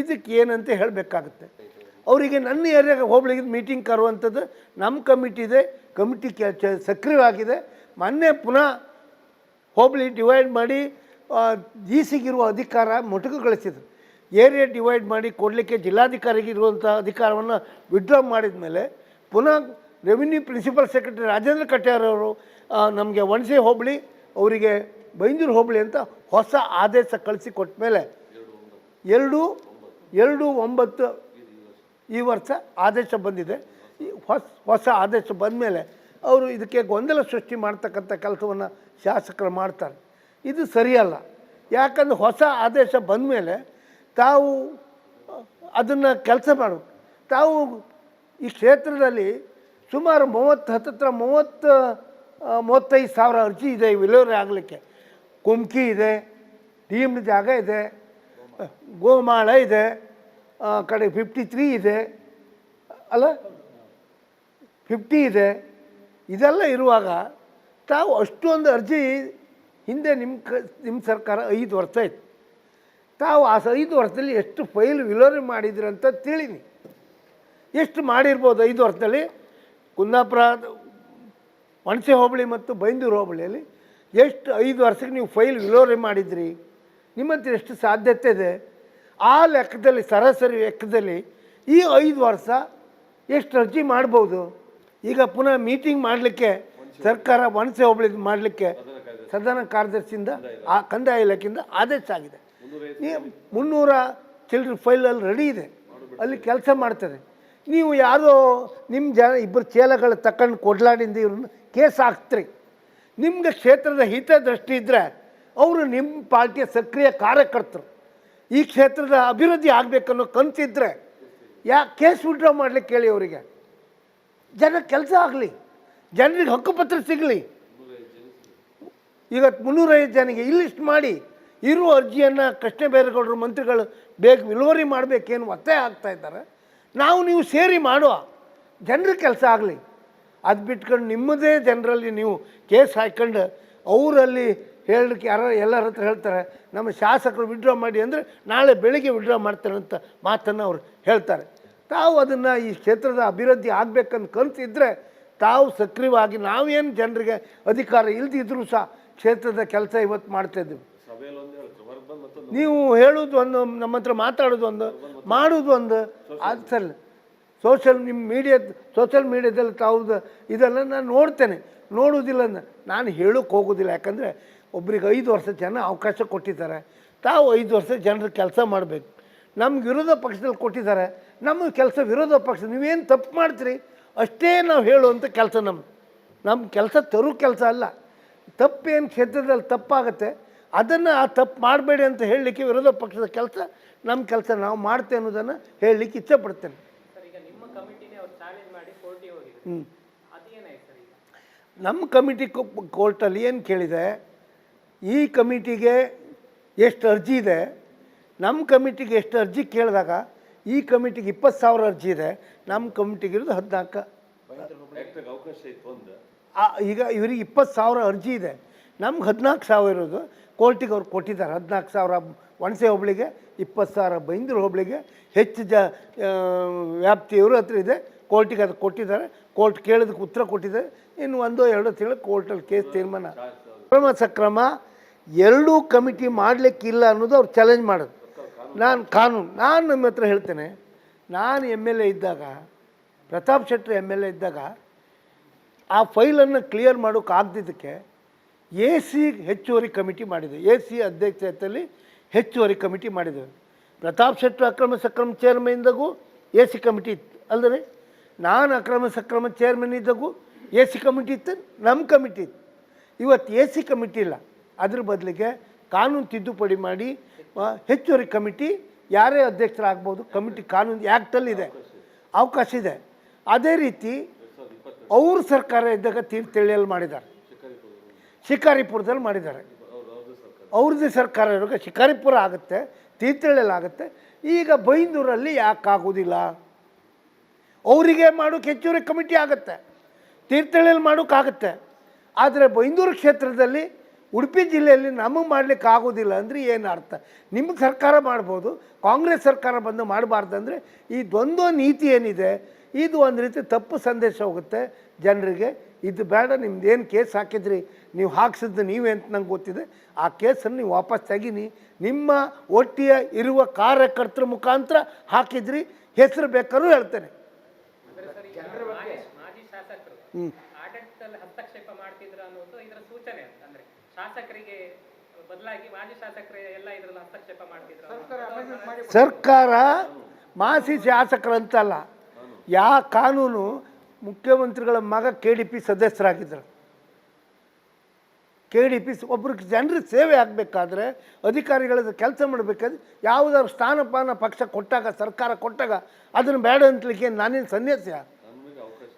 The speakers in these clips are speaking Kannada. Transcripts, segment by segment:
ಇದಕ್ಕೆ ಏನಂತ ಹೇಳಬೇಕಾಗುತ್ತೆ. ಅವರಿಗೆ ನನ್ನ ಏರಿಯಾಗೆ ಹೋಬಳಿಗೆ ಮೀಟಿಂಗ್ ಕರುವಂಥದ್ದು ನಮ್ಮ ಕಮಿಟಿ ಇದೆ ಕಮಿಟಿ ಕೆ ಸಕ್ರಿಯವಾಗಿದೆ. ಮೊನ್ನೆ ಪುನಃ ಹೋಬಳಿ ಡಿವೈಡ್ ಮಾಡಿ ಡಿ ಸಿಗಿರುವ ಅಧಿಕಾರ ಮೊಟಕುಗೊಳಿಸಿದ್ರು ಏರಿಯಾ ಡಿವೈಡ್ ಮಾಡಿ ಕೊಡಲಿಕ್ಕೆ ಜಿಲ್ಲಾಧಿಕಾರಿಗೆ ಇರುವಂಥ ಅಧಿಕಾರವನ್ನು ವಿಡ್ರಾ ಮಾಡಿದ ಮೇಲೆ ಪುನಃ ರೆವಿನ್ಯೂ ಪ್ರಿನ್ಸಿಪಲ್ ಸೆಕ್ರೆಟರಿ ರಾಜೇಂದ್ರ ಕಟ್ಯಾರವರು ನಮಗೆ ವಣಸೆ ಹೋಬಳಿ, ಅವರಿಗೆ ಬೈಂದೂರು ಹೋಬಳಿ ಅಂತ ಹೊಸ ಆದೇಶ ಕಳಿಸಿ ಕೊಟ್ಟ ಮೇಲೆ ಎರಡು ಎರಡು ಒಂಬತ್ತು ಈ ವರ್ಷ ಆದೇಶ ಬಂದಿದೆ. ಹೊಸ ಹೊಸ ಆದೇಶ ಬಂದ ಮೇಲೆ ಅವರು ಇದಕ್ಕೆ ಗೊಂದಲ ಸೃಷ್ಟಿ ಮಾಡ್ತಕ್ಕಂಥ ಕೆಲಸವನ್ನು ಶಾಸಕರು ಮಾಡ್ತಾರೆ. ಇದು ಸರಿಯಲ್ಲ. ಯಾಕಂದ್ರೆ ಹೊಸ ಆದೇಶ ಬಂದ ಮೇಲೆ ತಾವು ಅದನ್ನು ಕೆಲಸ ಮಾಡಬೇಕು. ತಾವು ಈ ಕ್ಷೇತ್ರದಲ್ಲಿ ಸುಮಾರು ಮೂವತ್ತು, ಹತ್ತತ್ರ ಮೂವತ್ತು ಮೂವತ್ತೈದು ಸಾವಿರ ಅರ್ಜಿ ಇದೆ ವಿಲೇವರಿ ಆಗಲಿಕ್ಕೆ. ಕುಮ್ಕಿ ಇದೆ ಡೀಮ್ಡ್ ಜಾಗ ಇದೆ ಗೋಮಾಳ ಇದೆ ಕಡೆ ಫಿಫ್ಟಿ ತ್ರೀ ಇದೆ, ಅಲ್ಲ? ಫಿಫ್ಟಿ ಇದೆ. ಇದೆಲ್ಲ ಇರುವಾಗ ತಾವು ಅಷ್ಟೊಂದು ಅರ್ಜಿ ಹಿಂದೆ ನಿಮ್ಮ ಕ ನಿಮ್ಮ ಸರ್ಕಾರ ಐದು ವರ್ಷ ಇತ್ತು ತಾವು ಆ ಐದು ವರ್ಷದಲ್ಲಿ ಎಷ್ಟು ಫೈಲ್ ವಿಲೋರಿ ಮಾಡಿದ್ರಿ ಅಂತ ತಿಳಿನಿ. ಎಷ್ಟು ಮಾಡಿರ್ಬೋದು ಐದು ವರ್ಷದಲ್ಲಿ? ಕುಂದಾಪುರ, ವಣಸೆ ಹೋಬಳಿ ಮತ್ತು ಬೈಂದೂರು ಹೋಬಳಿಯಲ್ಲಿ ಎಷ್ಟು ಐದು ವರ್ಷಕ್ಕೆ ನೀವು ಫೈಲ್ ವಿಲೋರಿ ಮಾಡಿದ್ರಿ? ನಿಮ್ಮ ಹತ್ರ ಎಷ್ಟು ಸಾಧ್ಯತೆ ಇದೆ? ಆ ಲೆಕ್ಕದಲ್ಲಿ, ಸರಾಸರಿ ಲೆಕ್ಕದಲ್ಲಿ ಈ ಐದು ವರ್ಷ ಎಷ್ಟು ಅರ್ಜಿ ಮಾಡ್ಬೋದು? ಈಗ ಪುನಃ ಮೀಟಿಂಗ್ ಮಾಡಲಿಕ್ಕೆ, ಸರ್ಕಾರ ವನಸೆ ಹೋಬಳಿ ಮಾಡಲಿಕ್ಕೆ ಸದನ ಕಾರ್ಯದರ್ಶಿಯಿಂದ, ಆ ಕಂದಾಯ ಇಲಾಖೆಯಿಂದ ಆದೇಶ ಆಗಿದೆ. ಮುನ್ನೂರ ಚಿಲ್ಡ್ರನ್ ಫೈಲಲ್ಲಿ ರೆಡಿ ಇದೆ. ಅಲ್ಲಿ ಕೆಲಸ ಮಾಡ್ತಾರೆ. ನೀವು ಯಾರೋ ನಿಮ್ಮ ಜನ ಇಬ್ಬರು ಚೇಲಗಳು ತಕ್ಕಂಡು ಕೊಡ್ಲಾಡಿಂದ ಇವ್ರನ್ನ ಕೇಸ್ ಹಾಕ್ತ್ರಿ. ನಿಮ್ಗೆ ಕ್ಷೇತ್ರದ ಹಿತದೃಷ್ಟಿ ಇದ್ದರೆ ಅವರು ನಿಮ್ಮ ಪಾರ್ಟಿಯ ಸಕ್ರಿಯ ಕಾರ್ಯಕರ್ತರು. ಈ ಕ್ಷೇತ್ರದ ಅಭಿವೃದ್ಧಿ ಆಗಬೇಕನ್ನೋ ಕನಸಿದ್ರೆ ಯಾ ಕೇಸ್ ವಿಡ್ರಾ ಮಾಡ್ಲಿಕ್ಕೆ ಕೇಳಿ ಅವರಿಗೆ. ಜನ ಕೆಲಸ ಆಗಲಿ, ಜನರಿಗೆ ಹಕ್ಕುಪತ್ರ ಸಿಗಲಿ. ಇವತ್ತು ಮುನ್ನೂರೈದು ಜನಕ್ಕೆ ಇಲ್ಲಿಸ್ಟ್ ಮಾಡಿ, ಇರುವ ಅರ್ಜಿಯನ್ನು ಕೃಷ್ಣ ಬೇರೆಗೌಡರು ಮಂತ್ರಿಗಳು ಬೇಗ ವಿಲುವರಿ ಮಾಡಬೇಕೇನು ಒತ್ತಾಯ ಆಗ್ತಾ ಇದ್ದಾರೆ. ನಾವು ನೀವು ಸೇರಿ ಮಾಡುವ, ಜನರಿಗೆ ಕೆಲಸ ಆಗಲಿ. ಅದು ಬಿಟ್ಕೊಂಡು ನಿಮ್ಮದೇ ಜನರಲ್ಲಿ ನೀವು ಕೇಸ್ ಹಾಕ್ಕೊಂಡು, ಅವರಲ್ಲಿ ಹೇಳಲಿಕ್ಕೆ ಯಾರು ಎಲ್ಲರ ಹತ್ರ ಹೇಳ್ತಾರೆ, ನಮ್ಮ ಶಾಸಕರು ವಿಡ್ರಾ ಮಾಡಿ ಅಂದರೆ ನಾಳೆ ಬೆಳಿಗ್ಗೆ ವಿಡ್ರಾ ಮಾಡ್ತಾರೆ ಅಂತ ಮಾತನ್ನು ಅವರು ಹೇಳ್ತಾರೆ. ತಾವು ಅದನ್ನು ಈ ಕ್ಷೇತ್ರದ ಅಭಿವೃದ್ಧಿ ಆಗಬೇಕಂತ ಕನಸಿದ್ರೆ ತಾವು ಸಕ್ರಿಯವಾಗಿ, ನಾವೇನು ಜನರಿಗೆ ಅಧಿಕಾರ ಇಲ್ದಿದ್ರೂ ಸಹ ಕ್ಷೇತ್ರದ ಕೆಲಸ ಇವತ್ತು ಮಾಡ್ತಾಯಿದ್ದೀವಿ ನೀವು ಹೇಳೋದು ಒಂದು, ನಮ್ಮ ಹತ್ರ ಮಾತಾಡೋದು ಒಂದು ಮಾಡೋದು ಒಂದು. ಅದು ಸರಿ. ಸೋಷಲ್ ನಿಮ್ಮ ಮೀಡಿಯಾ ಸೋಷಲ್ ಮೀಡಿಯಾದಲ್ಲಿ ತಾವು ಇದೆಲ್ಲ ನಾನು ನೋಡ್ತೇನೆ. ನೋಡುವುದಿಲ್ಲ ನಾನು ಹೇಳೋಕ್ಕೆ ಹೋಗೋದಿಲ್ಲ. ಯಾಕಂದರೆ ಒಬ್ರಿಗೆ ಐದು ವರ್ಷ ಜನ ಅವಕಾಶ ಕೊಟ್ಟಿದ್ದಾರೆ. ತಾವು ಐದು ವರ್ಷ ಜನರ ಕೆಲಸ ಮಾಡಬೇಕು. ನಮ್ಗೆ ವಿರೋಧ ಪಕ್ಷದಲ್ಲಿ ಕೊಟ್ಟಿದ್ದಾರೆ. ನಮ್ಮ ಕೆಲಸ ವಿರೋಧ ಪಕ್ಷ ನೀವೇನು ತಪ್ಪು ಮಾಡ್ತೀರಿ? ಅಷ್ಟೇ ನಾವು ಹೇಳುವಂಥ ಕೆಲಸ ನಮ್ಮ ನಮ್ಮ ಕೆಲಸ ತರು ಕೆಲಸ ಅಲ್ಲ. ತಪ್ಪೇನು ಕ್ಷೇತ್ರದಲ್ಲಿ ತಪ್ಪಾಗುತ್ತೆ. ಅದನ್ನು ಆ ತಪ್ಪು ಮಾಡಬೇಡಿ ಅಂತ ಹೇಳಲಿಕ್ಕೆ ವಿರೋಧ ಪಕ್ಷದ ಕೆಲಸ ನಮ್ಮ ಕೆಲಸ ನಾವು ಮಾಡ್ತೇವೆ ಅನ್ನೋದನ್ನು ಹೇಳಲಿಕ್ಕೆ ಇಷ್ಟಪಡ್ತೇನೆ ಹ್ಞೂ ನಮ್ಮ ಕಮಿಟಿ ಕೋರ್ಟಲ್ಲಿ ಏನು ಕೇಳಿದೆ? ಈ ಕಮಿಟಿಗೆ ಎಷ್ಟು ಅರ್ಜಿ ಇದೆ ನಮ್ಮ ಕಮಿಟಿಗೆ ಎಷ್ಟು ಅರ್ಜಿ ಕೇಳಿದಾಗ ಈ ಕಮಿಟಿಗೆ ಇಪ್ಪತ್ತು ಸಾವಿರ ಅರ್ಜಿ ಇದೆ ನಮ್ಮ ಕಮಿಟಿಗೆ ಇರೋದು ಹದಿನಾಲ್ಕು. ಈಗ ಇವರಿಗೆ ಇಪ್ಪತ್ತು ಸಾವಿರ ಅರ್ಜಿ ಇದೆ ನಮ್ಗೆ ಹದಿನಾಲ್ಕು ಸಾವಿರ ಇರೋದು ಕೋರ್ಟಿಗೆ ಅವ್ರು ಕೊಟ್ಟಿದ್ದಾರೆ ಹದಿನಾಲ್ಕು ಸಾವಿರ ವಣಸೆ ಹೋಬಳಿಗೆ ಇಪ್ಪತ್ತು ಸಾವಿರ ಬೈಂದೂರು ಹೋಬಳಿಗೆ ಹೆಚ್ಚು ಜ ವ್ಯಾಪ್ತಿಯವರು ಹತ್ರ ಇದೆ ಕೋರ್ಟಿಗೆ ಅದು ಕೊಟ್ಟಿದ್ದಾರೆ ಕೋರ್ಟ್ ಕೇಳಿದಕ್ಕೆ ಉತ್ತರ ಕೊಟ್ಟಿದ್ದಾರೆ ಇನ್ನು ಒಂದೋ ಎರಡೋ ತಿಂಗಳು ಕೋರ್ಟಲ್ಲಿ ಕೇಸ್ ತೀರ್ಮಾನ. ಕ್ರಮ ಸಕ್ರಮ ಎರಡೂ ಕಮಿಟಿ ಮಾಡಲಿಕ್ಕಿಲ್ಲ ಅನ್ನೋದು ಅವ್ರು ಚಾಲೆಂಜ್ ಮಾಡೋದು. ನಾನು ಕಾನೂನು, ನಾನು ನಿಮ್ಮ ಹತ್ರ ಹೇಳ್ತೇನೆ, ನಾನು ಎಂ ಎಲ್ ಎ ಇದ್ದಾಗ, Pratap Shettar M L A ಇದ್ದಾಗ, ಆ ಫೈಲನ್ನು ಕ್ಲಿಯರ್ ಮಾಡೋಕೆ ಆಗದಿದ್ದಕ್ಕೆ ಎ ಸಿ ಹೆಚ್ಚುವರಿ ಕಮಿಟಿ ಮಾಡಿದೆ. ಎ ಸಿ ಅಧ್ಯಕ್ಷತೆಯಲ್ಲಿ ಹೆಚ್ಚುವರಿ ಕಮಿಟಿ ಮಾಡಿದ್ದೇವೆ ಪ್ರತಾಪ್ ಶೆಟ್ಟರ್ ಅಕ್ರಮ ಸಕ್ರಮ ಚೇರ್ಮನ್ ಇದ್ದಾಗೂ ಎ ಸಿ ಕಮಿಟಿ ಇತ್ತು. ಅಲ್ಲದೆ ನಾನು ಅಕ್ರಮ ಸಕ್ರಮ ಚೇರ್ಮನ್ ಇದ್ದಾಗೂ ಎ ಸಿ ಕಮಿಟಿ ಇತ್ತು ನಮ್ಮ ಕಮಿಟಿ ಇತ್ತು. ಇವತ್ತು ಎ ಸಿ ಕಮಿಟಿ ಇಲ್ಲ. ಅದ್ರ ಬದಲಿಗೆ ಕಾನೂನು ತಿದ್ದುಪಡಿ ಮಾಡಿ ಹೆಚ್ಚುವರಿ ಕಮಿಟಿ ಯಾರೇ ಅಧ್ಯಕ್ಷರಾಗ್ಬೋದು, ಕಮಿಟಿ ಕಾನೂನು ಆ್ಯಕ್ಟಲ್ಲಿದೆ ಅವಕಾಶ ಇದೆ. ಅದೇ ರೀತಿ ಅವ್ರ ಸರ್ಕಾರ ಇದ್ದಾಗ ತೀರ್ಥಹಳ್ಳಿಯಲ್ಲಿ ಮಾಡಿದ್ದಾರೆ. ಶಿಕಾರಿಪುರದಲ್ಲಿ ಮಾಡಿದ್ದಾರೆ. ಅವ್ರದ್ದು ಸರ್ಕಾರ ಇರುವಾಗ ಶಿಕಾರಿಪುರ ಆಗುತ್ತೆ ತೀರ್ಥಹಳ್ಳಿಯಲ್ಲಿ ಆಗುತ್ತೆ. ಈಗ ಬೈಂದೂರಲ್ಲಿ ಯಾಕೆ ಆಗೋದಿಲ್ಲ? ಅವರಿಗೆ ಮಾಡೋಕ್ಕೆ ಹೆಚ್ಚುವರಿ ಕಮಿಟಿ ಆಗುತ್ತೆ. ತೀರ್ಥಹಳ್ಳಿಯಲ್ಲಿ ಮಾಡೋಕ್ಕಾಗತ್ತೆ ಆದರೆ ಬೈಂದೂರು ಕ್ಷೇತ್ರದಲ್ಲಿ ಉಡುಪಿ ಜಿಲ್ಲೆಯಲ್ಲಿ ನಮಗೆ ಮಾಡಲಿಕ್ಕೆ ಆಗೋದಿಲ್ಲ ಅಂದರೆ ಏನು ಅರ್ಥ? ನಿಮ್ಮ ಸರ್ಕಾರ ಮಾಡ್ಬೋದು ಕಾಂಗ್ರೆಸ್ ಸರ್ಕಾರ ಬಂದು ಮಾಡಬಾರ್ದು ಅಂದರೆ ಈ ದ್ವಂದ್ವ ನೀತಿ ಏನಿದೆ ಇದು ಒಂದು ರೀತಿ ತಪ್ಪು ಸಂದೇಶ ಹೋಗುತ್ತೆ ಜನರಿಗೆ. ಇದು ಬೇಡ ನಿಮ್ದು ಏನು ಕೇಸ್ ಹಾಕಿದ್ರಿ ನೀವು ಹಾಕ್ಸಿದ್ದು ನೀವೇ ಅಂತ ನಂಗೆ ಗೊತ್ತಿದೆ. ಆ ಕೇಸನ್ನು ನೀವು ವಾಪಸ್ ತೆಗೀನಿ. ನಿಮ್ಮ ಒಟ್ಟಿಯ ಇರುವ ಕಾರ್ಯಕರ್ತರ ಮುಖಾಂತರ ಹಾಕಿದ್ರಿ ಹೆಸರು ಬೇಕಾದ್ರೂ ಹೇಳ್ತೇನೆ. ಅಂದ್ರೆ ಸರ್ ಈಗ ಮಾಜಿ ಮಾಜಿ ಶಾಸಕರು ಆಡಳಿತದಲ್ಲಿ ಹಸ್ತಕ್ಷೇಪ ಮಾಡ್ತಿದ್ರ ಅನ್ನೋದು ಇದರ ಸೂಚನೆ ಅಂತ ಅಂದ್ರೆ ಶಾಸಕರಿಗೆ ಬದಲಾಗಿ ಮಾಜಿ ಶಾಸಕರೇ ಎಲ್ಲ ಇದ್ರಲ್ಲಿ ಹಸ್ತಕ್ಷೇಪ ಮಾಡ್ತಿದ್ರು. ಸರ್ಕಾರ ಮಾಸಿ ಶಾಸಕರಂತಲ್ಲ ಯಾ ಕಾನೂನು ಮುಖ್ಯಮಂತ್ರಿಗಳ ಮಗ ಕೆ ಡಿ ಪಿ ಸದಸ್ಯರಾಗಿದ್ದರು ಕೆ ಡಿ ಪಿ ಒಬ್ರಿಗೆ ಜನರಿಗೆ ಸೇವೆ ಆಗಬೇಕಾದ್ರೆ ಅಧಿಕಾರಿಗಳ ಕೆಲಸ ಮಾಡಬೇಕಾದ್ರೆ ಯಾವುದಾದ್ರು ಸ್ಥಾನಪಾನ ಪಕ್ಷ ಕೊಟ್ಟಾಗ ಸರ್ಕಾರ ಕೊಟ್ಟಾಗ ಅದನ್ನು ಬೇಡ ಅಂತಲಿಕ್ಕೆ ನಾನೇನು ಸನ್ಯಾಸ?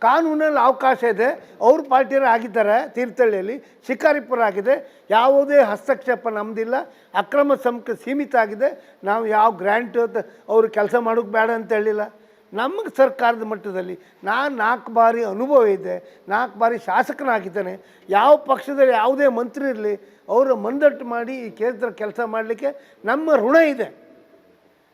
ಕಾನೂನಲ್ಲಿ ಅವಕಾಶ ಇದೆ. ಅವ್ರ ಪಾರ್ಟಿಯರು ಆಗಿದ್ದಾರೆ ತೀರ್ಥಹಳ್ಳಿಯಲ್ಲಿ ಶಿಕಾರಿಪುರ ಆಗಿದೆ ಯಾವುದೇ ಹಸ್ತಕ್ಷೇಪ ನಮ್ಮದಿಲ್ಲ ಅಕ್ರಮ ಸಮಕ್ಕೆ ಸೀಮಿತ ಆಗಿದೆ. ನಾವು ಯಾವ ಗ್ರ್ಯಾಂಟ್ ಅವರು ಕೆಲಸ ಮಾಡೋಕ್ಕೆ ಬೇಡ ಅಂತ ಹೇಳಿಲ್ಲ. ನಮಗೆ ಸರ್ಕಾರದ ಮಟ್ಟದಲ್ಲಿ ನಾನು ನಾಲ್ಕು ಬಾರಿ ಅನುಭವ ಇದೆ. ನಾಲ್ಕು ಬಾರಿ ಶಾಸಕನಾಗಿದ್ದೇನೆ. ಯಾವ ಪಕ್ಷದಲ್ಲಿ ಯಾವುದೇ ಮಂತ್ರಿ ಇರಲಿ, ಅವರು ಮಂದಟ್ಟು ಮಾಡಿ ಈ ಕ್ಷೇತ್ರ ಕೆಲಸ ಮಾಡಲಿಕ್ಕೆ ನಮ್ಮ ಋಣ ಇದೆ.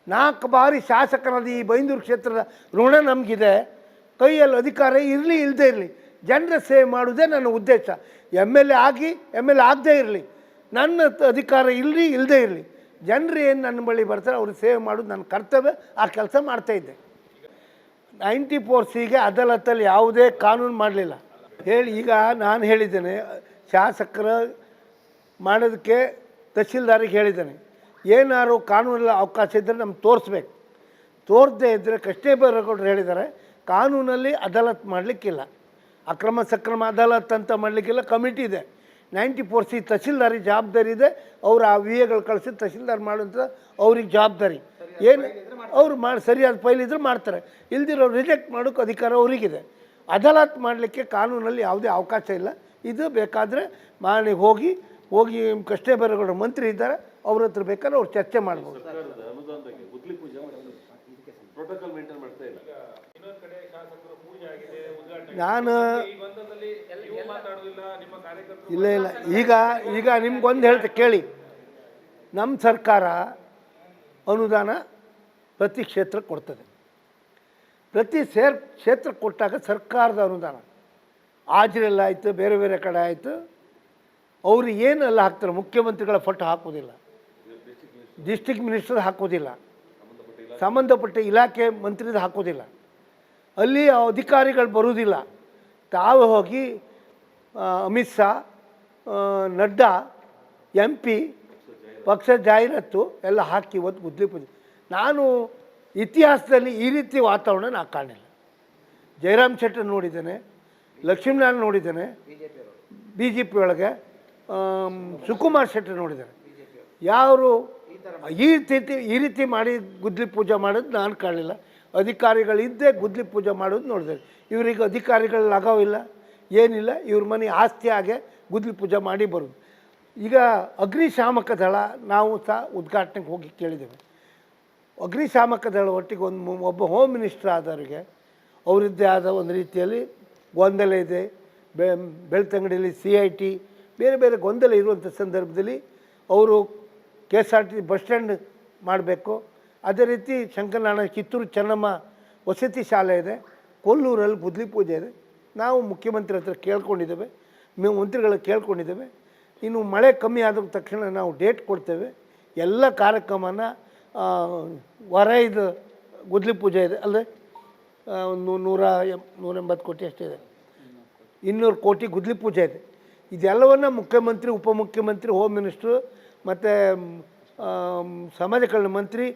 ನಾಲ್ಕು ಬಾರಿ ಶಾಸಕರಾದ ಈ ಬೈಂದೂರು ಕ್ಷೇತ್ರದ ಋಣ ನಮಗಿದೆ. ಕೈಯಲ್ಲಿ ಅಧಿಕಾರ ಇರಲಿ ಇಲ್ಲದೇ ಇರಲಿ. ಜನರ ಸೇವೆ ಮಾಡುವುದೇ ನನ್ನ ಉದ್ದೇಶ. ಎಂ ಎಲ್ ಎ ಆಗಿ ಎಂ ಎಲ್ ಎ ಆಗದೇ ಇರಲಿ. ನನ್ನ ಅಧಿಕಾರ ಇರಲಿ ಇಲ್ಲದೇ ಇರಲಿ. ಜನರು ಏನು ನನ್ನ ಬಳಿ ಬರ್ತಾರೆ ಅವ್ರಿಗೆ ಸೇವೆ ಮಾಡೋದು ನನ್ನ ಕರ್ತವ್ಯ. ಆ ಕೆಲಸ ಮಾಡ್ತಾಯಿದ್ದೆ ನೈಂಟಿ ಫೋರ್ ಸಿಗೆ ಅದಾಲತ್ತಲ್ಲಿ ಯಾವುದೇ ಕಾನೂನು ಮಾಡಲಿಲ್ಲ. ಹೇಳಿ, ಈಗ ನಾನು ಹೇಳಿದ್ದೇನೆ, ಶಾಸಕರ ಮಾಡೋದಕ್ಕೆ ತಹಸೀಲ್ದಾರಿಗೆ ಹೇಳಿದ್ದೇನೆ. ಏನಾದ್ರು ಕಾನೂನಲ್ಲಿ ಅವಕಾಶ ಇದ್ದರೆ ನಮ್ಗೆ ತೋರಿಸ್ಬೇಕು. ತೋರಿಸದೇ ಇದ್ದರೆ ಕಷ್ಟೇ ಬರೋರು ಹೇಳಿದ್ದಾರೆ ಕಾನೂನಲ್ಲಿ ಅದಾಲತ್ ಮಾಡಲಿಕ್ಕಿಲ್ಲ. ಅಕ್ರಮ ಸಕ್ರಮ ಅದಾಲತ್ ಅಂತ ಮಾಡಲಿಕ್ಕಿಲ್ಲ ಕಮಿಟಿ ಇದೆ. ನೈಂಟಿ ಫೋರ್ ಸಿ ತಹಸೀಲ್ದಾರಿ ಜವಾಬ್ದಾರಿ ಇದೆ. ಅವ್ರು ಆ ವಿ ಎಗಳು ಕಳಿಸಿ ತಹಸೀಲ್ದಾರ್ ಮಾಡುವಂಥ ಅವ್ರಿಗೆ ಜವಾಬ್ದಾರಿ. ಏನು? ಅವ್ರು ಮಾಡಿ ಸರಿಯಾದ ಫೈಲ್ ಇದ್ರೆ ಮಾಡ್ತಾರೆ. ಇಲ್ದಿರೋ ರಿಜೆಕ್ಟ್ ಮಾಡೋಕ್ಕೆ ಅಧಿಕಾರ ಅವರಿಗಿದೆ. ಅದಾಲತ್ ಮಾಡಲಿಕ್ಕೆ ಕಾನೂನಲ್ಲಿ ಯಾವುದೇ ಅವಕಾಶ ಇಲ್ಲ. ಇದು ಬೇಕಾದರೆ ಮಾಡಿ ಹೋಗಿ ಹೋಗಿ ಕಷ್ಟೇ ಬೇರೆಗೌಡ ಮಂತ್ರಿ ಇದ್ದಾರೆ ಅವ್ರ ಹತ್ರ ಬೇಕಾದ್ರೆ ಅವ್ರು ಚರ್ಚೆ ಮಾಡ್ಬೋದು ಸರ್ಕಾರದ ಅನುದಾನದಾಗೆ ಗುದ್ಲಿ ಪೂಜೆ ಮಾಡ್ತಾರೆ ಪ್ರೋಟೋಕಾಲ್ ಮೇಂಟೈನ್ ಮಾಡ್ತಾ ಇಲ್ಲ ನಾನು ಇಲ್ಲ ಇಲ್ಲ. ಈಗ ಈಗ ನಿಮ್ಗೊಂದು ಹೇಳ್ತೆ ಕೇಳಿ. ನಮ್ಮ ಸರ್ಕಾರ ಅನುದಾನ ಪ್ರತಿ ಕ್ಷೇತ್ರಕ್ಕೆ ಕೊಡ್ತದೆ. ಪ್ರತಿ ಸೇರ್ ಕ್ಷೇತ್ರ ಕೊಟ್ಟಾಗ ಸರ್ಕಾರದ ಅನುದಾನ. ಹಾಜರೆಲ್ಲ ಆಯಿತು ಬೇರೆ ಬೇರೆ ಕಡೆ ಆಯಿತು. ಅವರು ಏನೆಲ್ಲ ಹಾಕ್ತಾರೆ ಮುಖ್ಯಮಂತ್ರಿಗಳ ಫೋಟೋ ಹಾಕೋದಿಲ್ಲ. District minister. ಹಾಕೋದಿಲ್ಲ. ಸಂಬಂಧಪಟ್ಟ ಇಲಾಖೆ ಮಂತ್ರಿದ ಹಾಕೋದಿಲ್ಲ. ಅಲ್ಲಿ ಅಧಿಕಾರಿಗಳು ಬರುವುದಿಲ್ಲ. ತಾವು ಹೋಗಿ ಅಮಿತ್ ಶಾ ನಡ್ಡಾ, ಎಂ ಪಿ, ಪಕ್ಷ ಜಾಹೀರಾತು ಎಲ್ಲ ಹಾಕಿ ಇವತ್ತು ಗುದ್ಲಿ ಪೂಜೆ. ನಾನು ಇತಿಹಾಸದಲ್ಲಿ ಈ ರೀತಿ ವಾತಾವರಣ ನಾನು ಕಾಣಿಲ್ಲ ಜಯರಾಮ್ ಶೆಟ್ಟರ್ ನೋಡಿದ್ದೇನೆ, ಲಕ್ಷ್ಮೀನಾರಾಯಣ ನೋಡಿದ್ದೇನೆ ಬಿ ಜೆ ಪಿ ಒಳಗೆ ಸುಕುಮಾರ್ ಶೆಟ್ಟರ್ ನೋಡಿದ್ದೇನೆ. ಯಾರು ಈ ರೀತಿ ಈ ರೀತಿ ಮಾಡಿ ಗುದ್ಲಿ ಪೂಜೆ ಮಾಡೋದು ನಾನು ಕಾಣಲಿಲ್ಲ. ಅಧಿಕಾರಿಗಳಿದ್ದೇ ಗುದ್ಲಿ ಪೂಜೆ ಮಾಡೋದು ನೋಡಿದೆ. ಇವರಿಗೆ ಅಧಿಕಾರಿಗಳ ಲಗಾವಿಲ್ಲ ಏನಿಲ್ಲ, ಇವ್ರ ಮನೆ ಆಸ್ತಿ ಹಾಗೆ ಗುದ್ಲಿ ಪೂಜೆ ಮಾಡಿ ಬರೋದು. ಈಗ ಅಗ್ನಿಶಾಮಕ ದಳ, ನಾವು ಸಹ ಉದ್ಘಾಟನೆಗೆ ಹೋಗಿ ಕೇಳಿದ್ದೇವೆ. ಅಗ್ನಿಶಾಮಕ ದಳ ಒಟ್ಟಿಗೆ ಒಂದು ಒಬ್ಬ ಹೋಮ್ ಮಿನಿಸ್ಟರ್ ಆದವರಿಗೆ, ಅವರದ್ದೇ ಆದ ಒಂದು ರೀತಿಯಲ್ಲಿ ಗೊಂದಲ ಇದೆ. ಬೆಳ್ತಂಗಡಿಯಲ್ಲಿ ಸಿ ಐ ಟಿ ಬೇರೆ ಬೇರೆ ಗೊಂದಲ ಇರುವಂಥ ಸಂದರ್ಭದಲ್ಲಿ ಅವರು K S R T bus stand ಮಾಡಬೇಕು. ಅದೇ ರೀತಿ ಶಂಕರನಾರಾಯಣ ಕಿತ್ತೂರು ಚೆನ್ನಮ್ಮ ವಸತಿ ಶಾಲೆ ಇದೆ. ಕೊಲ್ಲೂರಲ್ಲಿ ಗುದ್ಲಿ ಪೂಜೆ ಇದೆ. ನಾವು ಮುಖ್ಯಮಂತ್ರಿ ಹತ್ರ ಕೇಳ್ಕೊಂಡಿದ್ದೇವೆ. మేము ಮಂತ್ರಿಗಳ ಕೇಳ್ಕೊಂಡಿದ್ದೇವೆ. ಇನ್ನು ಮಳೆ ಕಮ್ಮಿ ಆದ ತಕ್ಷಣ ನಾವು ಡೇಟ್ ಕೊಡ್ತೇವೆ. ಎಲ್ಲ ಕಾರ್ಯಕ್ರಮನ ವರೈದು ಗುದ್ಲಿ ಪೂಜೆ ಇದೆ. ಅಲ್ಲದೆ ಒಂದು ನೂರ ಎಂ, ನೂರ ಎಂಬತ್ತು ಕೋಟಿ ಅಷ್ಟಿದೆ ಇನ್ನೂರು ಕೋಟಿ ಗುದ್ಲಿ ಪೂಜೆ ಇದೆ. ಇದೆಲ್ಲವನ್ನು ಮುಖ್ಯಮಂತ್ರಿ, ಉಪಮುಖ್ಯಮಂತ್ರಿ, ಹೋಮ್ ಮಿನಿಸ್ಟ್ರು ಮತ್ತು ಸಮಾಜ ಕಲ್ಯಾಣ ಮಂತ್ರಿ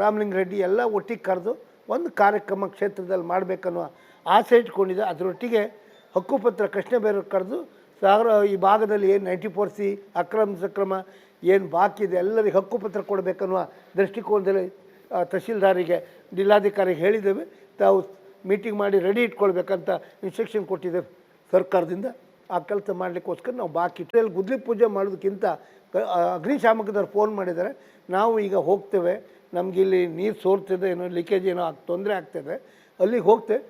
ರಾಮಲಿಂಗ ರೆಡ್ಡಿ ಎಲ್ಲ ಒಟ್ಟಿಗೆ ಕರೆದು ಒಂದು ಕಾರ್ಯಕ್ರಮ ಕ್ಷೇತ್ರದಲ್ಲಿ ಮಾಡಬೇಕನ್ನೋ ಆಸೆ ಇಟ್ಕೊಂಡಿದೆ. ಅದರೊಟ್ಟಿಗೆ ಹಕ್ಕುಪತ್ರ ಕೃಷ್ಣ ಬೇರೆ ಕರೆದು ಸಾಗರ, ಈ ಭಾಗದಲ್ಲಿ ಏನು ನೈಂಟಿ ಫೋರ್ ಸಿ ಅಕ್ರಮ, ಸಕ್ರಮ ಏನು ಬಾಕಿ ಇದೆ, ಎಲ್ಲರಿಗೆ ಹಕ್ಕುಪತ್ರ ಕೊಡಬೇಕನ್ನುವ ದೃಷ್ಟಿಕೋನದಲ್ಲಿ ತಹಶೀಲ್ದಾರಿಗೆ, ಜಿಲ್ಲಾಧಿಕಾರಿಗೆ ಹೇಳಿದ್ದೇವೆ. ತಾವು ಮೀಟಿಂಗ್ ಮಾಡಿ ರೆಡಿ ಇಟ್ಕೊಳ್ಬೇಕಂತ ಇನ್ಸ್ಟ್ರಕ್ಷನ್ ಕೊಟ್ಟಿದ್ದೇವೆ ಸರ್ಕಾರದಿಂದ. ಆ ಕೆಲಸ ಮಾಡಲಿಕ್ಕೋಸ್ಕರ ನಾವು ಬಾಕಿ ಗುದ್ಲಿ ಪೂಜೆ ಮಾಡೋದಕ್ಕಿಂತ ಅಗ್ನಿಶಾಮಕದವ್ರು ಫೋನ್ ಮಾಡಿದ್ದಾರೆ. ನಾವು ಈಗ ಹೋಗ್ತೇವೆ. ನಮ್ಗೆ ಇಲ್ಲಿ ನೀರು ಸೋರ್ತಿದೆ ಏನೋ ಲೀಕೇಜ್ ಏನೋ ಆಗ್ ತೊಂದರೆ ಆಗ್ತಿದೆ. ಅಲ್ಲಿಗೆ ಹೋಗ್ತೇವೆ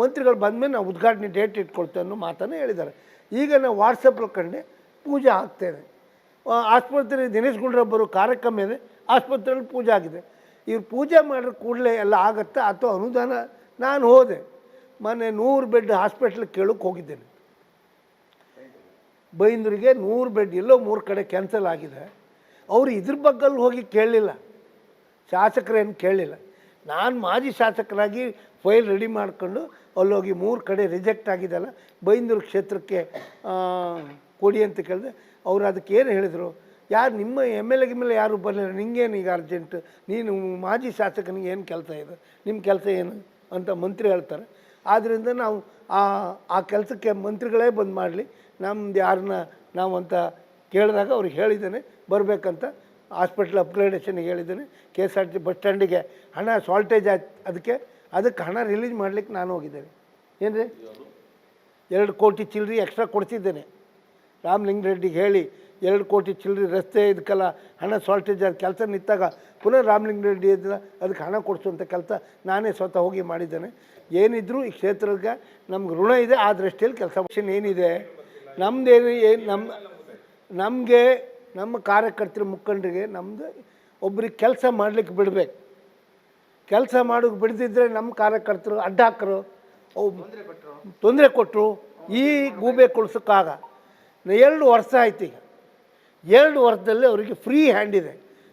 ಮಂತ್ರಿಗಳು ಬಂದಮೇಲೆ ನಾವು ಉದ್ಘಾಟನೆ ಡೇಟ್ ಇಟ್ಕೊಳ್ತೇವೆ ಅನ್ನೋ ಮಾತನ್ನು ಹೇಳಿದ್ದಾರೆ. ಈಗ ನಾವು ವಾಟ್ಸಪ್ ಕಂಡೆ ಪೂಜೆ ಆಗ್ತೇನೆ ಆಸ್ಪತ್ರೆ ದಿನೇಶ್ ಗುಂಡ್ರಬ್ಬರು ಕಾರ್ಯಕ್ರಮ ಇದೆ. ಆಸ್ಪತ್ರೆಯಲ್ಲಿ ಪೂಜೆ ಆಗಿದೆ. ಇವ್ರು ಪೂಜೆ ಮಾಡಿದ್ರೆ ಕೂಡಲೇ ಎಲ್ಲ ಆಗುತ್ತಾ ಅಥವಾ ಅನುದಾನ? ನಾನು ಹೋದೆ. ಮೊನ್ನೆ ನೂರು ಬೆಡ್ ಹಾಸ್ಪಿಟ್ಲಿಗೆ ಕೇಳೋಕ್ಕೆ ಹೋಗಿದ್ದೇನೆ. ಬೈಂದ್ರಿಗೆ ನೂರು ಬೆಡ್, ಎಲ್ಲೋ ಮೂರು ಕಡೆ ಕ್ಯಾನ್ಸಲ್ ಆಗಿದೆ. ಅವರು ಇದ್ರ ಬಗ್ಗಲ್ಲಿ ಹೋಗಿ ಕೇಳಲಿಲ್ಲ. ಶಾಸಕರೇನು ಕೇಳಲಿಲ್ಲ. ನಾನು ಮಾಜಿ ಶಾಸಕರಾಗಿ ಫೈಲ್ ರೆಡಿ ಮಾಡಿಕೊಂಡು ಅಲ್ಲೋಗಿ ಮೂರು ಕಡೆ ರಿಜೆಕ್ಟ್ ಆಗಿದೆಲ್ಲ, ಬೈಂದೂರು ಕ್ಷೇತ್ರಕ್ಕೆ ಕೊಡಿ ಅಂತ ಕೇಳಿದೆ, ಅವರು ಅದಕ್ಕೆ ಏನು ಹೇಳಿದರು? ಯಾರು ನಿಮ್ಮ ಎಂ ಎಲ್ ಎಗೆ ಮೇಲೆ ಯಾರು ಬರಲಿಲ್ಲ? ನಿಂಗೇನು ಈಗ ಅರ್ಜೆಂಟ್ ನೀನು ಮಾಜಿ ಶಾಸಕನಿಗೆ ಏನು ಕೆಲಸ ಇದೆ? ನಿಮ್ಮ ಕೆಲಸ ಏನು? ಅಂತ ಮಂತ್ರಿ ಹೇಳ್ತಾರೆ. ಆದ್ದರಿಂದ ನಾವು ಆ ಆ ಕೆಲಸಕ್ಕೆ ಮಂತ್ರಿಗಳೇ ಬಂದು ಮಾಡಲಿ. ನಮ್ದು ಯಾರನ್ನ ನಾವು ಅಂತ ಕೇಳಿದಾಗ ಅವ್ರಿಗೆ ಹೇಳಿದ್ದೇನೆ. ಬರಬೇಕಂತ ಹಾಸ್ಪಿಟ್ಲ್ ಅಪ್ಗ್ರೇಡೇಷನ್ಗೆ ಹೇಳಿದ್ದೇನೆ. K S R T bus ಸ್ಟ್ಯಾಂಡಿಗೆ ಹಣ ಶಾರ್ಟೇಜ್ ಆಯ್ತು ಅದಕ್ಕೆ ಅದಕ್ಕೆ ಹಣ ರಿಲೀಸ್ ಮಾಡಲಿಕ್ಕೆ ನಾನು ಹೋಗಿದ್ದೇನೆ. ಏನು ರೀ ಎರಡು ಕೋಟಿ ಚಿಲ್ಲರಿ ಎಕ್ಸ್ಟ್ರಾ ಕೊಡ್ತಿದ್ದೇನೆ ರಾಮಲಿಂಗ ರೆಡ್ಡಿಗೆ ಹೇಳಿ ಎರಡು ಕೋಟಿ ಚಿಲ್ಲರಿ ರಸ್ತೆ ಇದಕ್ಕೆಲ್ಲ ಹಣ ಶಾರ್ಟೇಜ್ ಆದ ಕೆಲಸ ನಿಂತಾಗ ಪುನಃ ರಾಮಲಿಂಗ ರೆಡ್ಡಿ ಇದ್ರೆ ಅದಕ್ಕೆ ಹಣ ಕೊಡಿಸುವಂಥ ಕೆಲಸ ನಾನೇ ಸ್ವತಃ ಹೋಗಿ ಮಾಡಿದ್ದೇನೆ. ಏನಿದ್ದರೂ ಈ ಕ್ಷೇತ್ರಕ್ಕೆ ನಮ್ಗೆ ಋಣ ಇದೆ, ಆ ದೃಷ್ಟಿಯಲ್ಲಿ ಕೆಲಸ ಏನಿದೆ? ನಮ್ಮದೇನು ಏನು ನಮ್ಮ ನಮಗೆ ನಮ್ಮ ಕಾರ್ಯಕರ್ತರ ಮುಖಂಡರಿಗೆ ನಮ್ಮದು ಒಬ್ರಿಗೆ ಕೆಲಸ ಮಾಡಲಿಕ್ಕೆ ಬಿಡಬೇಕು. ಕೆಲಸ ಮಾಡೋಕ್ಕೆ ಬಿಡದಿದ್ದರೆ ನಮ್ಮ ಕಾರ್ಯಕರ್ತರು ಅಡ್ಡಾಕರು ತೊಂದರೆ ಕೊಟ್ಟರು ಈ ಗೂಬೆ ಕೊಡ್ಸೋಕ್ಕಾಗ ಎರಡು ವರ್ಷ ಆಯ್ತು ಈಗ. ಎರಡು ವರ್ಷದಲ್ಲಿ ಅವರಿಗೆ ಫ್ರೀ ಹ್ಯಾಂಡ್ ಇದೆ.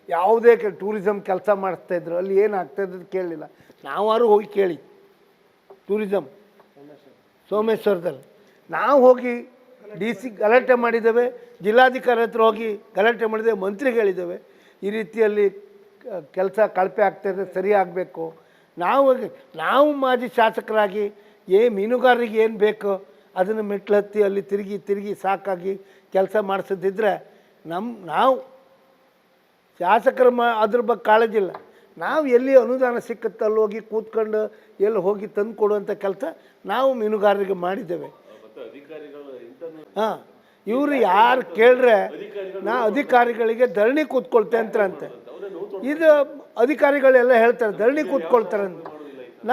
ಯಾವುದೇ ಕೆ ಟೂರಿಸಮ್ ಕೆಲಸ ಮಾಡಿಸ್ತಾಯಿದ್ರು ಅಲ್ಲಿ ಏನು ಆಗ್ತಾಯಿದ್ದು ಕೇಳಲಿಲ್ಲ. ನಾವಾರು ಹೋಗಿ ಕೇಳಿ. ಟೂರಿಸಮ್ ಸೋಮೇಶ್ವರದಲ್ಲಿ. ನಾವು ಹೋಗಿ ಡಿ ಸಿ ಗಲಾಟೆ ಮಾಡಿದ್ದೇವೆ. ಜಿಲ್ಲಾಧಿಕಾರಿ ಹತ್ರ ಹೋಗಿ ಗಲಾಟೆ ಮಾಡಿದ್ದೇವೆ. ಮಂತ್ರಿ ಹೇಳಿದ್ದೇವೆ. ಈ ರೀತಿಯಲ್ಲಿ ಕೆಲಸ ಕಳಪೆ ಆಗ್ತಾಯಿದೆ ಸರಿ ಆಗಬೇಕು. ನಾವು ನಾವು ಮಾಜಿ ಶಾಸಕರಾಗಿ ಏ ಮೀನುಗಾರರಿಗೆ ಏನು ಬೇಕೋ? ಅದನ್ನು ಮೆಟ್ಲು ಹತ್ತಿ ಅಲ್ಲಿ ತಿರುಗಿ ತಿರುಗಿ ಸಾಕಾಗಿ ಕೆಲಸ ಮಾಡಿಸೋದಿದ್ರೆ ನಮ್ಮ ನಾವು ಶಾಸಕರ ಮ ಅದ್ರ ಬಗ್ಗೆ ಕಾಳಜಿಲ್ಲ ನಾವು ಎಲ್ಲಿ ಅನುದಾನ ಸಿಕ್ಕತ್ತೆ ಅಲ್ಲಿ ಹೋಗಿ ಕೂತ್ಕೊಂಡು ಎಲ್ಲಿ ಹೋಗಿ ತಂದು ಕೊಡುವಂಥ ಕೆಲಸ ನಾವು ಮೀನುಗಾರರಿಗೆ ಮಾಡಿದ್ದೇವೆ. ಹಾಂ, ಇವರು ಯಾರು ಕೇಳ್ರೆ ನಾ ಅಧಿಕಾರಿಗಳಿಗೆ ಧರಣಿ ಕೂತ್ಕೊಳ್ತೇನೆ ಅಂತೆ ಇದು ಅಧಿಕಾರಿಗಳೆಲ್ಲ ಹೇಳ್ತಾರೆ, ಧರಣಿ ಕೂತ್ಕೊಳ್ತಾರಂತ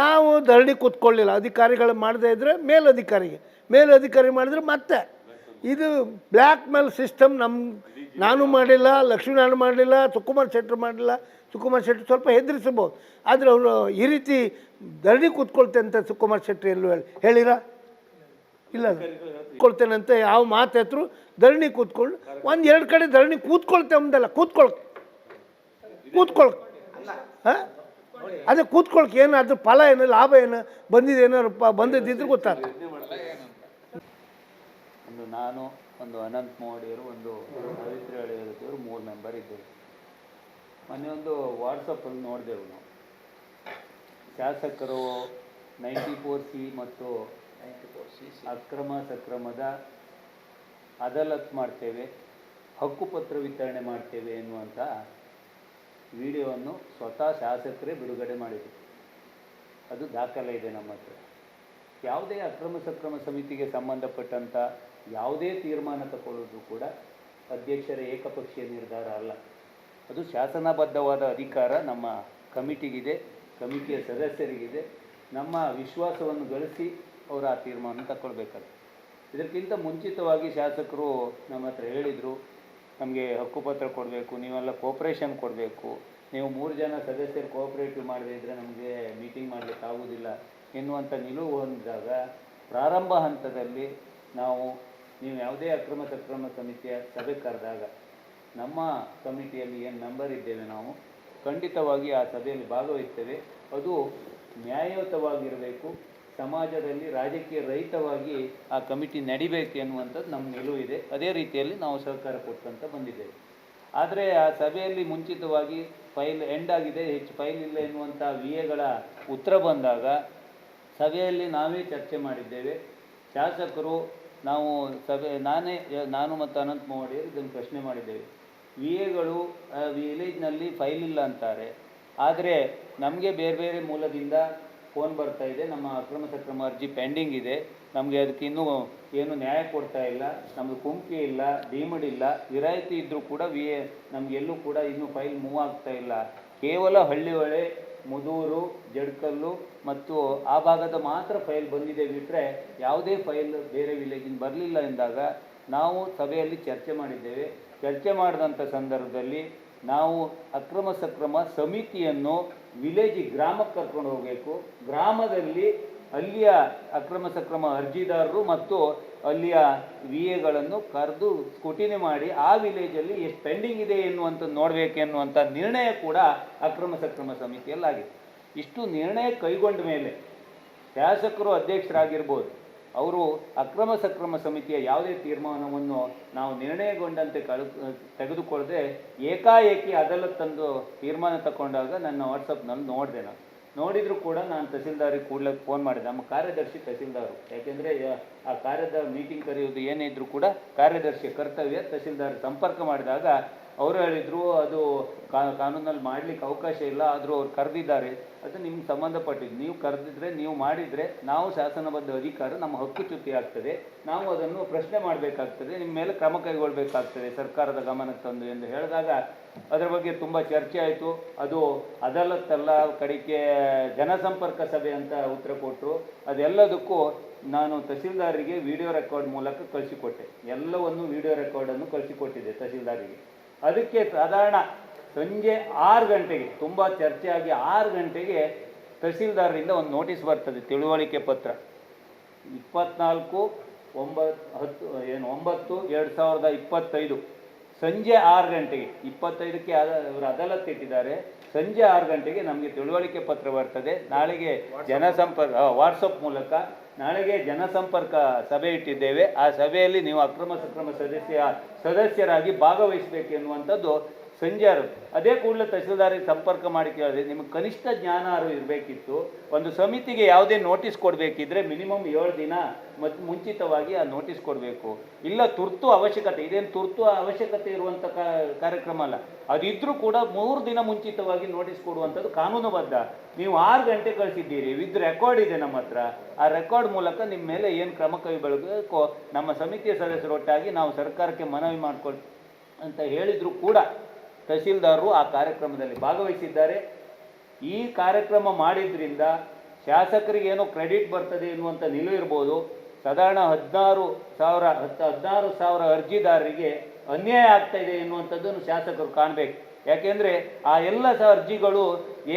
ನಾವು ಧರಣಿ ಕೂತ್ಕೊಳ್ಳಿಲ್ಲ. ಅಧಿಕಾರಿಗಳು ಮಾಡದೇ ಇದ್ದರೆ ಮೇಲಧಿಕಾರಿಗೆ. ಮೇಲಧಿಕಾರಿ ಮಾಡಿದ್ರೆ ಮತ್ತೆ. ಇದು ಬ್ಲ್ಯಾಕ್ ಮೇಲ್ ಸಿಸ್ಟಮ್ ನಮ್ಮ ನಾನು ಮಾಡಿಲ್ಲ ಲಕ್ಷ್ಮೀನಾರಾಯಣ ಮಾಡಲಿಲ್ಲ ಸುಕುಮಾರ್ ಶೆಟ್ಟರು ಮಾಡಲಿಲ್ಲ ಸುಕುಮಾರ್ ಶೆಟ್ಟರು ಸ್ವಲ್ಪ ಹೆದರಿಸಬಹುದು. ಆದರೆ ಅವರು ಈ ರೀತಿ ಧರಣಿ ಕೂತ್ಕೊಳ್ತೇನೆ ಅಂತ ಸುಕುಮಾರ್ ಶೆಟ್ಟರು ಎಲ್ಲೂ ಹೇಳಿ ಹೇಳಿರಾ? ಇಲ್ಲ. ಕೂತ್ಕೊಳ್ತೇನಂತೆ ಯಾವ ಮಾತು ಹೆತ್ರು ಧರಣಿ ಕೂತ್ಕೊಂಡು ಒಂದು ಎರಡು ಕಡೆ ಧರಣಿ ಕೂತ್ಕೊಳ್ತೆ ಅಂದಲ್ಲ ಕೂತ್ಕೊಳ್ ಕೂತ್ಕೊಳ್ ಹಾಂ? ಅದೇ ಕೂತ್ಕೊಳಕ್ಕೆ ಏನು, ಅದ್ರ ಫಲ ಏನು, ಲಾಭ ಏನು ಬಂದಿದೆ ಏನಾರಪ್ಪ ಬಂದಿದ್ದಿದ್ರೆ ಗೊತ್ತಾಗ ಒಂದು ನಾನು ಒಂದು ಅನಂತ್ ಮೋಡಿಯವರು ಒಂದು ಸಾವಿತ್ರಿ ಹಳೆಯವರು ಮೂರು ಮೆಂಬರ್ ಇದ್ದರು. ಮೊನ್ನೆ ಒಂದು ವಾಟ್ಸಪ್ಪಲ್ಲಿ ನೋಡಿದೆವು ನಾವು. ಶಾಸಕರು ನೈಂಟಿ ಫೋರ್ ಸಿ ಮತ್ತು ಅಕ್ರಮ ಸಕ್ರಮದ ಅದಾಲತ್ ಮಾಡ್ತೇವೆ, ಹಕ್ಕುಪತ್ರ ವಿತರಣೆ ಮಾಡ್ತೇವೆ ಎನ್ನುವಂಥ ವಿಡಿಯೋವನ್ನು ಸ್ವತಃ ಶಾಸಕರೇ ಬಿಡುಗಡೆ ಮಾಡಿದರು. ಅದು ದಾಖಲೆ ಇದೆ ನಮ್ಮ ಹತ್ರ. ಯಾವುದೇ ಅಕ್ರಮ ಸಕ್ರಮ ಸಮಿತಿಗೆ ಸಂಬಂಧಪಟ್ಟಂಥ ಯಾವುದೇ ತೀರ್ಮಾನ ತಗೊಳ್ಳೋದು ಕೂಡ ಅಧ್ಯಕ್ಷರ ಏಕಪಕ್ಷೀಯ ನಿರ್ಧಾರ ಅಲ್ಲ. ಅದು ಶಾಸನಬದ್ಧವಾದ ಅಧಿಕಾರ ನಮ್ಮ ಕಮಿಟಿಗಿದೆ, ಕಮಿಟಿಯ ಸದಸ್ಯರಿಗಿದೆ. ನಮ್ಮ ವಿಶ್ವಾಸವನ್ನು ಗಳಿಸಿ ಅವರು ಆ ತೀರ್ಮಾನ ತಗೊಳ್ಬೇಕಾಗ್ತದೆ ಇದಕ್ಕಿಂತ ಮುಂಚಿತವಾಗಿ ಶಾಸಕರು ನಮ್ಮ ಹತ್ರ ಹೇಳಿದರು, ನಮಗೆ ಹಕ್ಕುಪತ್ರ ಕೊಡಬೇಕು, ನೀವೆಲ್ಲ ಕೋಪ್ರೇಷನ್ ಕೊಡಬೇಕು, ನೀವು ಮೂರು ಜನ ಸದಸ್ಯರು ಕೋಆಪರೇಟಿವ್ ಮಾಡದೇ ಇದ್ದರೆ ನಮಗೆ ಮೀಟಿಂಗ್ ಮಾಡಲಿಕ್ಕೆ ಆಗೋದಿಲ್ಲ ಎನ್ನುವಂಥ ನಿಲುವು ಹೊಂದಿದಾಗ ಪ್ರಾರಂಭ ಹಂತದಲ್ಲಿ ನಾವು ನೀವು ಯಾವುದೇ ಅಕ್ರಮ ಸಕ್ರಮ ಸಮಿತಿಯ ಸಭೆ ಕರೆದಾಗ ನಮ್ಮ ಕಮಿಟಿಯಲ್ಲಿ ಏನು ಮೆಂಬರ್ ಇದ್ದೇವೆ ನಾವು, ಖಂಡಿತವಾಗಿ ಆ ಸಭೆಯಲ್ಲಿ ಭಾಗವಹಿಸ್ತೇವೆ. ಅದು ನ್ಯಾಯಯುತವಾಗಿರಬೇಕು, ಸಮಾಜದಲ್ಲಿ ರಾಜಕೀಯ ರಹಿತವಾಗಿ ಆ ಕಮಿಟಿ ನಡಿಬೇಕು ಎನ್ನುವಂಥದ್ದು ನಮ್ಮ ನಿಲುವು ಇದೆ. ಅದೇ ರೀತಿಯಲ್ಲಿ ನಾವು ಸಹಕಾರ ಕೊಡ್ತಂತ ಬಂದಿದ್ದೇವೆ. ಆದರೆ ಆ ಸಭೆಯಲ್ಲಿ ಮುಂಚಿತವಾಗಿ ಫೈಲ್ ಎಂಡ್ ಆಗಿದೆ, ಹೆಚ್ಚು ಫೈಲ್ ಇಲ್ಲ ಎನ್ನುವಂಥ ವಿ ಎಗಳ ಉತ್ತರ ಬಂದಾಗ ಸಭೆಯಲ್ಲಿ ನಾವೇ ಚರ್ಚೆ ಮಾಡಿದ್ದೇವೆ. ಶಾಸಕರು ನಾವು ಸಭೆ, ನಾನೇ, ನಾನು ಮತ್ತು ಅನಂತ್ ಮೋಡಿ ಇದನ್ನು ಪ್ರಶ್ನೆ ಮಾಡಿದ್ದೇವೆ. ವಿ ಎಗಳು ವಿಲೇಜ್ನಲ್ಲಿ ಫೈಲ್ ಇಲ್ಲ ಅಂತಾರೆ. ಆದರೆ ನಮಗೆ ಬೇರೆ ಬೇರೆ ಮೂಲದಿಂದ ಫೋನ್ ಬರ್ತಾ ಇದೆ. ನಮ್ಮ ಅಕ್ರಮ ಸಕ್ರಮ ಅರ್ಜಿ ಪೆಂಡಿಂಗ್ ಇದೆ. ನಮಗೆ ಅದಕ್ಕೆ ಇನ್ನೂ ಏನು ನ್ಯಾಯ ಕೊಡ್ತಾ ಇಲ್ಲ. ನಮ್ಮದು ಕುಂಕಿ ಇಲ್ಲ ಡಿಮಡ್ ಇಲ್ಲ. ವಿರಾಯಿತಿ ಇದ್ದರೂ ಕೂಡ ವಿ ಎ ನಮಗೆಲ್ಲೂ ಕೂಡ ಇನ್ನೂ ಫೈಲ್ ಮೂವ್ ಆಗ್ತಾ ಇಲ್ಲ. ಕೇವಲ ಹಳ್ಳಿ ಹೊಳೆ ಮುದೂರು ಜಡ್ಕಲ್ಲು ಮತ್ತು ಆ ಭಾಗದ ಮಾತ್ರ ಫೈಲ್ ಬಂದಿದೆ ಬಿಟ್ಟರೆ ಯಾವುದೇ ಫೈಲ್ ಬೇರೆ ವಿಲೇಜಿನ ಬರಲಿಲ್ಲ ಎಂದಾಗ ನಾವು ಸಭೆಯಲ್ಲಿ ಚರ್ಚೆ ಮಾಡಿದ್ದೇವೆ. ಚರ್ಚೆ ಮಾಡಿದಂಥ ಸಂದರ್ಭದಲ್ಲಿ ನಾವು ಅಕ್ರಮ ಸಕ್ರಮ ಸಮಿತಿಯನ್ನು ವಿಲೇಜ್ ಗ್ರಾಮಕ್ಕೆ ಕರ್ಕೊಂಡು ಹೋಗಬೇಕು. ಗ್ರಾಮದಲ್ಲಿ ಅಲ್ಲಿಯ ಅಕ್ರಮ ಸಕ್ರಮ ಅರ್ಜಿದಾರರು ಮತ್ತು ಅಲ್ಲಿಯ ವಿ ಎಗಳನ್ನು ಕರೆದು ಸ್ಕುಟಿನಿ ಮಾಡಿ ಆ ವಿಲೇಜಲ್ಲಿ ಎಷ್ಟು ಪೆಂಡಿಂಗ್ ಇದೆ ಎನ್ನುವಂಥದ್ದು ನೋಡಬೇಕು ಎನ್ನುವಂಥ ನಿರ್ಣಯ ಕೂಡ ಅಕ್ರಮ ಸಕ್ರಮ ಸಮಿತಿಯಲ್ಲಾಗಿದೆ ಇಷ್ಟು ನಿರ್ಣಯ ಕೈಗೊಂಡ ಮೇಲೆ ಶಾಸಕರು ಅಧ್ಯಕ್ಷರಾಗಿರ್ಬೋದು, ಅವರು ಅಕ್ರಮ ಸಕ್ರಮ ಸಮಿತಿಯ ಯಾವುದೇ ತೀರ್ಮಾನವನ್ನು ನಾವು ನಿರ್ಣಯಗೊಂಡಂತೆ ಕಳು, ತೆಗೆದುಕೊಳ್ಳದೆ ಏಕಾಏಕಿ ಅದೆಲ್ಲ ತಂದು ತೀರ್ಮಾನ ತಗೊಂಡಾಗ ನನ್ನ ವಾಟ್ಸಪ್ನಲ್ಲಿ ನೋಡಿದೆ ನಾನು. ನೋಡಿದರೂ ಕೂಡ ನಾನು ತಹಸೀಲ್ದಾರಿಗೆ ಕೂಡಲೇ ಫೋನ್ ಮಾಡಿದೆ. ನಮ್ಮ ಕಾರ್ಯದರ್ಶಿ ತಹಸೀಲ್ದಾರು. ಯಾಕೆಂದರೆ, ಆ ಕಾರ್ಯದ ಮೀಟಿಂಗ್ ಕರೆಯುವುದು ಏನೇ ಇದ್ದರೂ ಕೂಡ ಕಾರ್ಯದರ್ಶಿಯ ಕರ್ತವ್ಯ ತಹಸೀಲ್ದಾರ್ ಸಂಪರ್ಕ ಮಾಡಿದಾಗ ಅವರು ಹೇಳಿದರು, ಅದು ಕಾನೂನಲ್ಲಿ ಮಾಡಲಿಕ್ಕೆ ಅವಕಾಶ ಇಲ್ಲ, ಆದರೂ ಅವ್ರು ಕರೆದಿದ್ದಾರೆ. ಅದು ನಿಮ್ಗೆ ಸಂಬಂಧಪಟ್ಟಿದ್ದು. ನೀವು ಕರೆದಿದ್ರೆ, ನೀವು ಮಾಡಿದರೆ, ನಾವು ಶಾಸನಬದ್ಧ ಅಧಿಕಾರ ನಮ್ಮ ಹಕ್ಕುಚ್ಯುತಿ ಆಗ್ತದೆ. ನಾವು ಅದನ್ನು ಪ್ರಶ್ನೆ ಮಾಡಬೇಕಾಗ್ತದೆ, ನಿಮ್ಮ ಮೇಲೆ ಕ್ರಮ ಕೈಗೊಳ್ಳಬೇಕಾಗ್ತದೆ ಸರ್ಕಾರದ ಗಮನಕ್ಕೆ ತಂದು ಎಂದು ಹೇಳಿದಾಗ ಅದರ ಬಗ್ಗೆ ತುಂಬ ಚರ್ಚೆ ಆಯಿತು. ಅದು ಅದಾಲತ್ತಲ್ಲ ಕಡೆಗೆ ಜನಸಂಪರ್ಕ ಸಭೆ ಅಂತ ಉತ್ತರ ಕೊಟ್ಟರು. ಅದೆಲ್ಲದಕ್ಕೂ ನಾನು ತಹಸೀಲ್ದಾರಿಗೆ ವಿಡಿಯೋ ರೆಕಾರ್ಡ್ ಮೂಲಕ ಕಳಿಸಿಕೊಟ್ಟೆ. ಎಲ್ಲವನ್ನು ವಿಡಿಯೋ ರೆಕಾರ್ಡನ್ನು ಕಳಿಸಿಕೊಟ್ಟಿದೆ ತಹಸೀಲ್ದಾರಿಗೆ. ಅದಕ್ಕೆ ಸಾಧಾರಣ ಸಂಜೆ ಆರು ಗಂಟೆಗೆ ತುಂಬ ಚರ್ಚೆಯಾಗಿ ಆರು ಗಂಟೆಗೆ ತಹಸೀಲ್ದಾರರಿಂದ ಒಂದು ನೋಟಿಸ್ ಬರ್ತದೆ ತಿಳುವಳಿಕೆ ಪತ್ರ. ಇಪ್ಪತ್ನಾಲ್ಕು ಒಂಬತ್ತು ಹತ್ತು ಏನು ಒಂಬತ್ತು ಎರಡು ಸಾವಿರದ ಇಪ್ಪತ್ತೈದು. ಸಂಜೆ ಆರು ಗಂಟೆಗೆ ಇಪ್ಪತ್ತೈದಕ್ಕೆ ಅದ ಇವರು ಅದಾಲತ್ ಇಟ್ಟಿದ್ದಾರೆ. ಸಂಜೆ ಆರು ಗಂಟೆಗೆ ನಮಗೆ ತಿಳುವಳಿಕೆ ಪತ್ರ ಬರ್ತದೆ. ನಾಳೆಗೆ ಜನಸಂಪರ್ಕ ವಾಟ್ಸಪ್ ಮೂಲಕ ನಾಳೆಗೆ ಜನಸಂಪರ್ಕ ಸಭೆ ಇಟ್ಟಿದ್ದೇವೆ. ಆ ಸಭೆಯಲ್ಲಿ ನೀವು ಅಕ್ರಮ ಸಕ್ರಮ ಸದಸ್ಯ ಸದಸ್ಯರಾಗಿ ಭಾಗವಹಿಸಬೇಕು ಎನ್ನುವಂಥದ್ದು ಸಂಜೆ ಆರು ಅದೇ ಕೂಡಲೇ ತಹಸೀಲ್ದಾರಿಗೆ ಸಂಪರ್ಕ ಮಾಡಿ ಕೇಳಿದ್ರೆ ನಿಮಗೆ ಕನಿಷ್ಠ ಜ್ಞಾನ ಅರಿವು ಇರಬೇಕಿತ್ತು. ಒಂದು ಸಮಿತಿಗೆ ಯಾವುದೇ ನೋಟಿಸ್ ಕೊಡಬೇಕಿದ್ರೆ ಮಿನಿಮಮ್ ಏಳು ದಿನ ಮತ್ತು ಮುಂಚಿತವಾಗಿ ಆ ನೋಟಿಸ್ ಕೊಡಬೇಕು. ಇಲ್ಲ ತುರ್ತು ಅವಶ್ಯಕತೆ, ಇದೇನು ತುರ್ತು ಅವಶ್ಯಕತೆ ಇರುವಂಥ ಕಾರ್ಯಕ್ರಮ ಅಲ್ಲ. ಅದಿದ್ದರೂ ಕೂಡ ಮೂರು ದಿನ ಮುಂಚಿತವಾಗಿ ನೋಟಿಸ್ ಕೊಡುವಂಥದ್ದು ಕಾನೂನುಬದ್ಧ. ನೀವು ಆರು ಗಂಟೆ ಕಳಿಸಿದ್ದೀರಿ ವಿದ್ ರೆಕಾರ್ಡ್ ಇದೆ ನಮ್ಮ ಹತ್ರ. ಆ ರೆಕಾರ್ಡ್ ಮೂಲಕ ನಿಮ್ಮ ಮೇಲೆ ಏನು ಕ್ರಮ ಕೈಗೊಳ್ಳಬೇಕು ನಮ್ಮ ಸಮಿತಿಯ ಸದಸ್ಯರೊಟ್ಟಾಗಿ ನಾವು ಸರ್ಕಾರಕ್ಕೆ ಮನವಿ ಮಾಡ್ಕೊಳ್, ಅಂತ ಹೇಳಿದರೂ ಕೂಡ ತಹಸೀಲ್ದಾರರು ಆ ಕಾರ್ಯಕ್ರಮದಲ್ಲಿ ಭಾಗವಹಿಸಿದ್ದಾರೆ. ಈ ಕಾರ್ಯಕ್ರಮ ಮಾಡಿದ್ರಿಂದ ಶಾಸಕರಿಗೆ ಏನೋ ಕ್ರೆಡಿಟ್ ಬರ್ತದೆ ಎನ್ನುವಂಥ ನಿಲುವು ಇರ್ಬೋದು. ಸಾಧಾರಣ ಹದಿನಾರು ಸಾವಿರ ಹತ್ತು ಹದಿನಾರು ಸಾವಿರ ಅರ್ಜಿದಾರರಿಗೆ ಅನ್ಯಾಯ ಆಗ್ತಾ ಇದೆ ಎನ್ನುವಂಥದ್ದನ್ನು ಶಾಸಕರು ಕಾಣಬೇಕು. ಯಾಕೆಂದರೆ ಆ ಎಲ್ಲ ಸ ಅರ್ಜಿಗಳು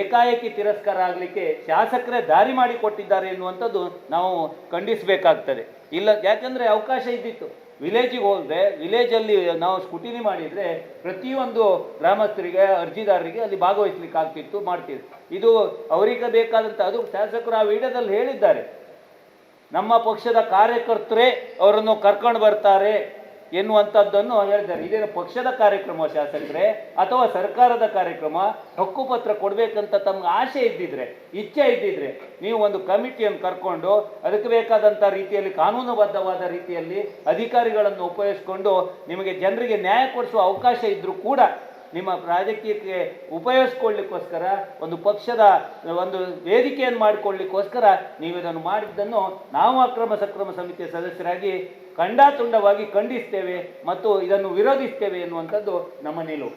ಏಕಾಏಕಿ ತಿರಸ್ಕಾರ ಆಗಲಿಕ್ಕೆ ಶಾಸಕರೇ ದಾರಿ ಮಾಡಿ ಕೊಟ್ಟಿದ್ದಾರೆ ಎನ್ನುವಂಥದ್ದು ನಾವು ಖಂಡಿಸಬೇಕಾಗ್ತದೆ. ಇಲ್ಲ, ಯಾಕೆಂದರೆ ಅವಕಾಶ ಇದ್ದಿತ್ತು. ವಿಲೇಜಿಗೆ ಹೋದರೆ ವಿಲೇಜಲ್ಲಿ ನಾವು ಸ್ಕುಟಿನಿ ಮಾಡಿದರೆ, ಪ್ರತಿಯೊಂದು ಗ್ರಾಮಸ್ಥರಿಗೆ, ಅರ್ಜಿದಾರರಿಗೆ ಅಲ್ಲಿ ಭಾಗವಹಿಸ್ಲಿಕ್ಕೆ ಆಗ್ತಿತ್ತು, ಮಾಡ್ತಿದ್ರು. ಇದು ಅವರಿಗೆ ಬೇಕಾದಂಥ ಅದು ಶಾಸಕರು ಆ ವಿಡಿಯೋದಲ್ಲಿ ಹೇಳಿದ್ದಾರೆ. ನಮ್ಮ ಪಕ್ಷದ ಕಾರ್ಯಕರ್ತರೇ ಅವರನ್ನು ಕರ್ಕೊಂಡು ಬರ್ತಾರೆ. ಎನ್ನುವಂಥದ್ದನ್ನು ಹೇಳ್ತಾರೆ. ಇದೇನು ಪಕ್ಷದ ಕಾರ್ಯಕ್ರಮ ಶಾಸಕರೇ ಅಥವಾ ಸರ್ಕಾರದ ಕಾರ್ಯಕ್ರಮ? ಹಕ್ಕುಪತ್ರ ಕೊಡಬೇಕಂತ ತಮ್ಗೆ ಆಸೆ ಇದ್ದಿದ್ರೆ, ಇಚ್ಛೆ ಇದ್ದಿದ್ರೆ ನೀವು ಒಂದು ಕಮಿಟಿಯನ್ನು ಕರ್ಕೊಂಡು ಅದಕ್ಕೆ ಬೇಕಾದಂಥ ರೀತಿಯಲ್ಲಿ ಕಾನೂನುಬದ್ಧವಾದ ರೀತಿಯಲ್ಲಿ ಅಧಿಕಾರಿಗಳನ್ನು ಉಪಯೋಗಿಸ್ಕೊಂಡು ನಿಮಗೆ ಜನರಿಗೆ ನ್ಯಾಯ ಕೊಡಿಸುವ ಅವಕಾಶ ಇದ್ದರೂ ಕೂಡ ನಿಮ್ಮ ರಾಜಕೀಯಕ್ಕೆ ಉಪಯೋಗಿಸ್ಕೊಳ್ಳಿಕ್ಕೋಸ್ಕರ, ಒಂದು ಪಕ್ಷದ, ಒಂದು ವೇದಿಕೆಯನ್ನು ಮಾಡಿಕೊಳ್ಳಿಕ್ಕೋಸ್ಕರ ನೀವು ಇದನ್ನು ಮಾಡಿದ್ದನ್ನು ನಾವು ಅಕ್ರಮ ಸಕ್ರಮ ಸಮಿತಿಯ ಸದಸ್ಯರಾಗಿ ಖಂಡಾತುಂಡವಾಗಿ ಖಂಡಿಸ್ತೇವೆ ಮತ್ತು ಇದನ್ನು ವಿರೋಧಿಸ್ತೇವೆ ಎನ್ನುವಂಥದ್ದು ನಮ್ಮ ನಿಲುವು.